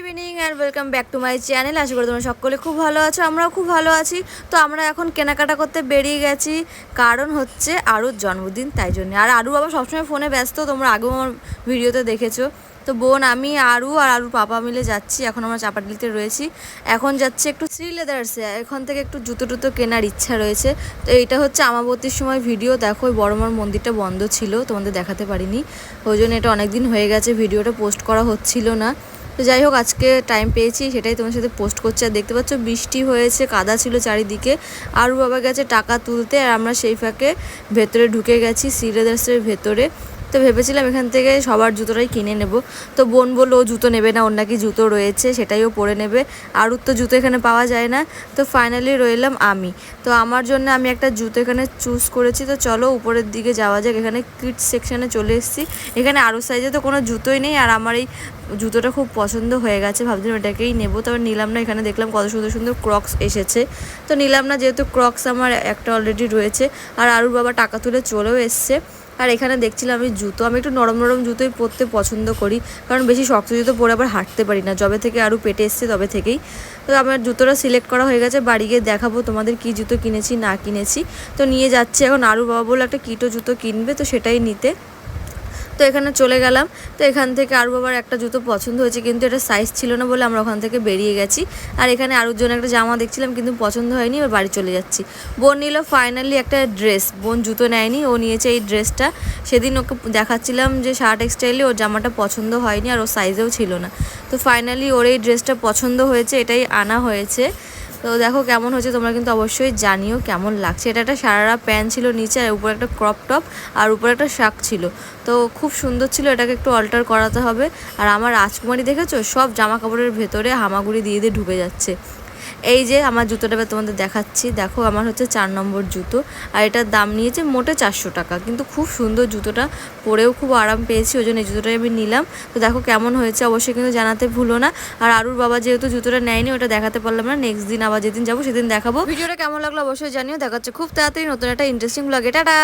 Evening and welcome back to my channel. আশা করি তোমরা সকলে খুব ভালো আছো, আমরাও খুব ভালো আছি। তো আমরা এখন কেনাকাটা করতে বেরিয়ে গেছি। কারণ হচ্ছে আরুর জন্মদিন, তাই জন্য। আর আরু বাবা সবসময় ফোনে ব্যস্ত, তোমরা আগেও আমার ভিডিওতে দেখেছ। তো বোন, আমি, আরু আর আরুর পাপা মিলে যাচ্ছি। এখন আমরা চাপাটিলিতে রয়েছি। এখন যাচ্ছে একটু শ্রী লেদার্সে এখান থেকে একটু জুতো টুতো কেনার ইচ্ছা রয়েছে। তো এইটা হচ্ছে আমাবতীর সময় ভিডিও। দেখো, ওই বড়মার মন্দিরটা বন্ধ ছিল, তোমাদের দেখাতে পারিনি। ওই জন্য এটা অনেক দিন হয়ে গেছে, ভিডিওটা পোস্ট করা হচ্ছিল না। তো যাই হোক, আজকে টাইম পেয়েছি, সেটাই তোমার সাথে পোস্ট করছি। আর দেখতে পাচ্ছ, বৃষ্টি হয়েছে, কাদা ছিল চারিদিকে। আর বাবা গেছে টাকা তুলতে, আর আমরা সেই ফাঁকে ভেতরে ঢুকে গেছি, সিলেদার্সের ভেতরে। তো ভেবেছিলাম এখান থেকে সবার জুতোটাই কিনে নেব। তো বোন বলল, ও জুতো নেবে না, ওর নাকি জুতো রয়েছে সেটাইও পরে নেবে। আর তো জুতো এখানে পাওয়া যায় না। তো ফাইনালি রইলাম আমি। তো আমার জন্য আমি একটা জুতো এখানে চুজ করেছি। তো চলো, উপরের দিকে যাওয়া যাক। এখানে কিডস সেকশানে চলে এসেছি। এখানে আরও সাইজে তো কোনো জুতোই নেই, আর আমার এই জুতোটা খুব পছন্দ হয়ে গেছে, ভাবছিলাম এটাকেই নেব। তবে নিলাম না, এখানে দেখলাম কত সুন্দর সুন্দর ক্রক্স এসেছে। তো নিলাম না, যেহেতু ক্রক্স আমার একটা অলরেডি রয়েছে, আর আরুর বাবা টাকা তুলে চলেও এসছে। আর এখানে দেখছিলাম আমি জুতো, আমি একটু নরম নরম জুতোই পরতে পছন্দ করি, কারণ বেশি শক্ত জুতো পরে আবার হাঁটতে পারি না। যবে থেকে আরও পেটে এসছে, তবে থেকেই। তো আমার জুতোটা সিলেক্ট করা হয়ে গেছে, বাড়ি গিয়ে দেখাবো তোমাদের কি জুতো কিনেছি, না কিনেছি। তো নিয়ে যাচ্ছে, এখন আরু বাবা বলে একটা কিটো জুতো কিনবে, তো সেটাই নিতে। তো এখানে চলে গেলাম। তো এখান থেকে আরও বাবার একটা জুতো পছন্দ হয়েছে, কিন্তু এটা সাইজ ছিল না বলে আমরা ওখান থেকে বেরিয়ে গেছি। আর এখানে আরুর জন্য একটা জামা দেখছিলাম, কিন্তু পছন্দ হয়নি, এবার বাড়ি চলে যাচ্ছি। বোন নিল ফাইনালি একটা ড্রেস বোন জুতো নেয়নি, ও নিয়েছে এই ড্রেসটা সেদিন ওকে দেখাচ্ছিলাম যে শার্ট এক্সটাইলে ওর জামাটা পছন্দ হয়নি আর ওর সাইজেও ছিল না। তো ফাইনালি ওর এই ড্রেসটা পছন্দ হয়েছে, এটাই আনা হয়েছে। তো দেখো কেমন হয়েছে, তোমরা কিন্তু অবশ্যই জানিও কেমন লাগছে। এটা একটা সারারা প্যান্ট ছিল নিচে আর উপরে একটা ক্রপ টপ আর উপরে একটা শাক ছিল। তো খুব সুন্দর ছিল, এটাকে একটু অল্টার করাতে হবে। আর আমার রাজকুমারী দেখেছ? সব জামা কাপড়ের ভেতরে হামাগুড়ি দিয়ে দিয়ে ঢুকে যাচ্ছে। এই যে আমার জুতোটা এবার তোমাদের দেখাচ্ছি। দেখো, আমার হচ্ছে চার নম্বর জুতো। আর এটার দাম নিয়েছে মোটে চারশো টাকা। কিন্তু খুব সুন্দর জুতোটা। পরেও খুব আরাম পেয়েছি, ওই জন্য এই জুতোটাই আমি নিলাম। তো দেখো কেমন হয়েছে, অবশ্যই কিন্তু জানাতে ভুলো না। আর আরুর বাবা যেহেতু জুতোটা নেয়নি, ওটা দেখাতে পারলাম না। নেক্সট দিন আবার যেদিন যাব, সেদিন দেখাবো। ভিডিওটা কেমন লাগল অবশ্যই জানিও। দেখাচ্ছে খুব তাড়াতাড়ি নতুন একটা ইন্টারেস্টিং ব্লগে টাটা!